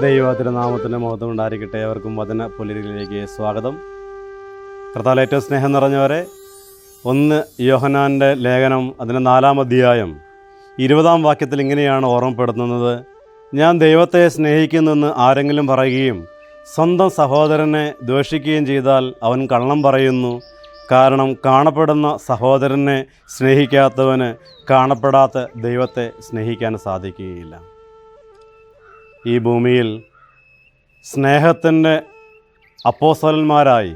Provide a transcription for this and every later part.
ദൈവത്തിന്റെ നാമത്തിന്റെ മുഖത്തും ഉണ്ടായിരിക്കട്ടെ അവർക്കും വചന പുലരികളിലേക്ക് സ്വാഗതം. കർത്താവ് ഏറ്റവും സ്നേഹം നിറഞ്ഞവരെ ഒന്ന് യോഹനാന്റെ ലേഖനം അതിന്റെ നാലാം അധ്യായം. ഇരുപതാം വാക്യത്തിൽ ഇങ്ങനെയാണ് ഓർമ്മപ്പെടുത്തുന്നത്. ഞാൻ ദൈവത്തെ സ്നേഹിക്കുന്നെന്ന് ആരെങ്കിലും പറയുകയും സ്വന്തം സഹോദരനെ ദ്വേഷിക്കുകയും ചെയ്താൽ അവൻ കള്ളം പറയുന്നു. കാരണം കാണപ്പെടുന്ന സഹോദരനെ സ്നേഹിക്കാത്തവന് കാണപ്പെടാത്ത ദൈവത്തെ സ്നേഹിക്കാൻ സാധിക്കുകയില്ല. ഈ ഭൂമിയിൽ സ്നേഹത്തിന്റെ അപ്പോസ്തലന്മാരായി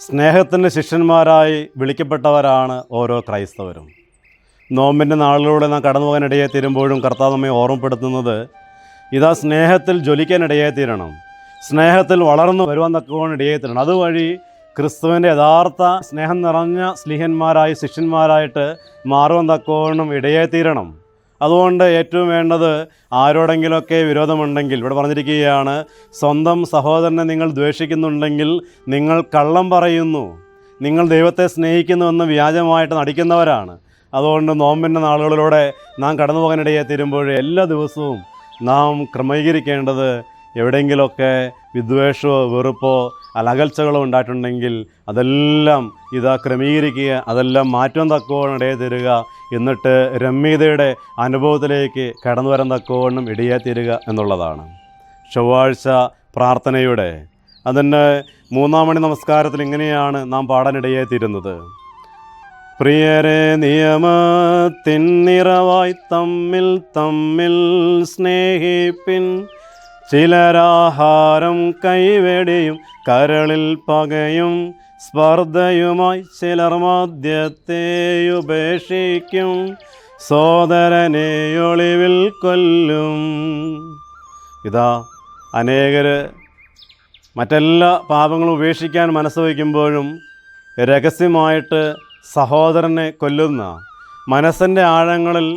സ്നേഹത്തിന്റെ ശിഷ്യന്മാരായി വിളിക്കപ്പെട്ടവരാണ് ഓരോ ക്രൈസ്തവരും. നോമ്പിന്റെ നാളിലൂടെ നാം കടന്നു പോകാനിടയെ തീരുമ്പോഴും കർത്താവ് നമ്മെ ഓർമ്മപ്പെടുത്തുന്നത് ഇതാ സ്നേഹത്തിൽ ജ്വലിക്കാനിടയായി തീരണം. സ്നേഹത്തിൽ വളർന്നു വരുവാൻ തക്കവണ്ണം ഇടയായി തീരണം. അതുവഴി ക്രിസ്തുവിന്റെ യഥാർത്ഥ സ്നേഹം നിറഞ്ഞ സ്ലിഹന്മാരായി ശിഷ്യന്മാരായിട്ട് മാറുവാൻ തക്കവണ്ണം ഇടയായി തീരണം. അതുകൊണ്ട് ഏറ്റവും വേണ്ടത് ആരോടെങ്കിലുമൊക്കെ വിരോധമുണ്ടെങ്കിൽ ഇവിടെ പറഞ്ഞിരിക്കുകയാണ് സ്വന്തം സഹോദരനെ നിങ്ങൾ ദ്വേഷിക്കുന്നുണ്ടെങ്കിൽ നിങ്ങൾ കള്ളം പറയുന്നു. നിങ്ങൾ ദൈവത്തെ സ്നേഹിക്കുന്നുവെന്ന് വ്യാജമായിട്ട് നടിക്കുന്നവരാണ്. അതുകൊണ്ട് നോമ്പിന്റെ നാളുകളിലൂടെ നാം കടന്നു പോകാനിടയെ തീരുമ്പോൾ എല്ലാ ദിവസവും നാം ക്രമീകരിക്കേണ്ടത് എവിടെയെങ്കിലുമൊക്കെ വിദ്വേഷമോ വെറുപ്പോ അലകൽച്ചകളോ ഉണ്ടായിട്ടുണ്ടെങ്കിൽ അതെല്ലാം ഇതാ ക്രമീകരിക്കുക അതെല്ലാം മാറ്റം തക്കവണ്ണം ഇടയെ തരിക എന്നിട്ട് രമ്യതയുടെ അനുഭവത്തിലേക്ക് കടന്നു വരാൻ തക്കവണ്ണം ഇടയെ തരിക എന്നുള്ളതാണ്. ചൊവ്വാഴ്ച പ്രാർത്ഥനയുടെ. അതിന്റെ മൂന്നാം മണി നമസ്കാരത്തിൽ ഇങ്ങനെയാണ് നാം പാടാനിടയെ തീരുന്നത്. പ്രിയരെ നിയമത്തിൻ നിറവായി തമ്മിൽ തമ്മിൽ സ്നേഹിപ്പിൻ ചിലരാഹാരം കൈവെടിയും കരളിൽ പകയും സ്പർദ്ധയുമായി ചിലർ മദ്യത്തെ ഉപേക്ഷിക്കും സോദരനെ ഒളിവിൽ കൊല്ലും. ഇതാ അനേകർ മറ്റെല്ലാ പാപങ്ങളും ഉപേക്ഷിക്കാൻ മനസ്സ് വയ്ക്കുമ്പോഴും രഹസ്യമായിട്ട് സഹോദരനെ കൊല്ലുന്ന മനസ്സിന്റെ ആഴങ്ങളിൽ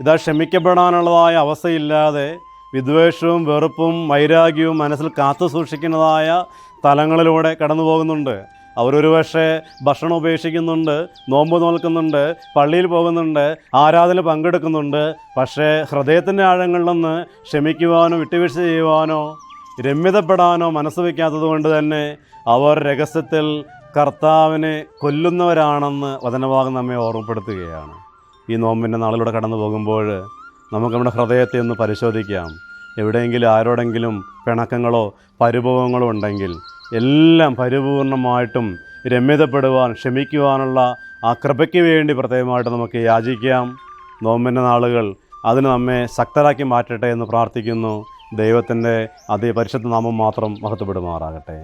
ഇതാ ക്ഷമിക്കപ്പെടാനുള്ളതായ അവസ്ഥയില്ലാതെ വിദ്വേഷവും വെറുപ്പും വൈരാഗ്യവും മനസ്സിൽ കാത്തു സൂക്ഷിക്കുന്നതായ തലങ്ങളിലൂടെ കടന്നു പോകുന്നുണ്ട്. അവരൊരു പക്ഷേ ഭക്ഷണം ഉപേക്ഷിക്കുന്നുണ്ട് നോമ്പ് നോൽക്കുന്നുണ്ട് പള്ളിയിൽ പോകുന്നുണ്ട് ആരാധന പങ്കെടുക്കുന്നുണ്ട്. പക്ഷേ ഹൃദയത്തിന്റെ ആഴങ്ങളിൽ നിന്ന് ക്ഷമിക്കുവാനോ വിട്ടുവീഴ്ച ചെയ്യുവാനോ രമ്യതപ്പെടാനോ മനസ്സ് വയ്ക്കാത്തത് കൊണ്ട് തന്നെ അവർ രഹസ്യത്തിൽ കർത്താവിനെ കൊല്ലുന്നവരാണെന്ന് വചനഭാഗം നമ്മെ ഓർമ്മപ്പെടുത്തുകയാണ്. ഈ നോമ്പിന്റെ നാളിലൂടെ കടന്നു പോകുമ്പോൾ നമുക്ക് നമ്മുടെ ഹൃദയത്തെ ഒന്ന് പരിശോധിക്കാം. എവിടെയെങ്കിലും ആരോടെങ്കിലും പിണക്കങ്ങളോ പരിഭവങ്ങളോ ഉണ്ടെങ്കിൽ എല്ലാം പരിപൂർണമായിട്ടും രമ്യതപ്പെടുവാൻ ക്ഷമിക്കുവാനുള്ള ആ കൃപയ്ക്ക് വേണ്ടി പ്രത്യേകമായിട്ട് നമുക്ക് യാചിക്കാം. നോമ്പിന്റെ നാളുകൾ അതിന് നമ്മെ ശക്തരാക്കി മാറ്റട്ടെ എന്ന് പ്രാർത്ഥിക്കുന്നു. ദൈവത്തിന്റെ അതേ പരിശുദ്ധ നാമം മാത്രം മഹത്വപ്പെടുമാറാകട്ടെ.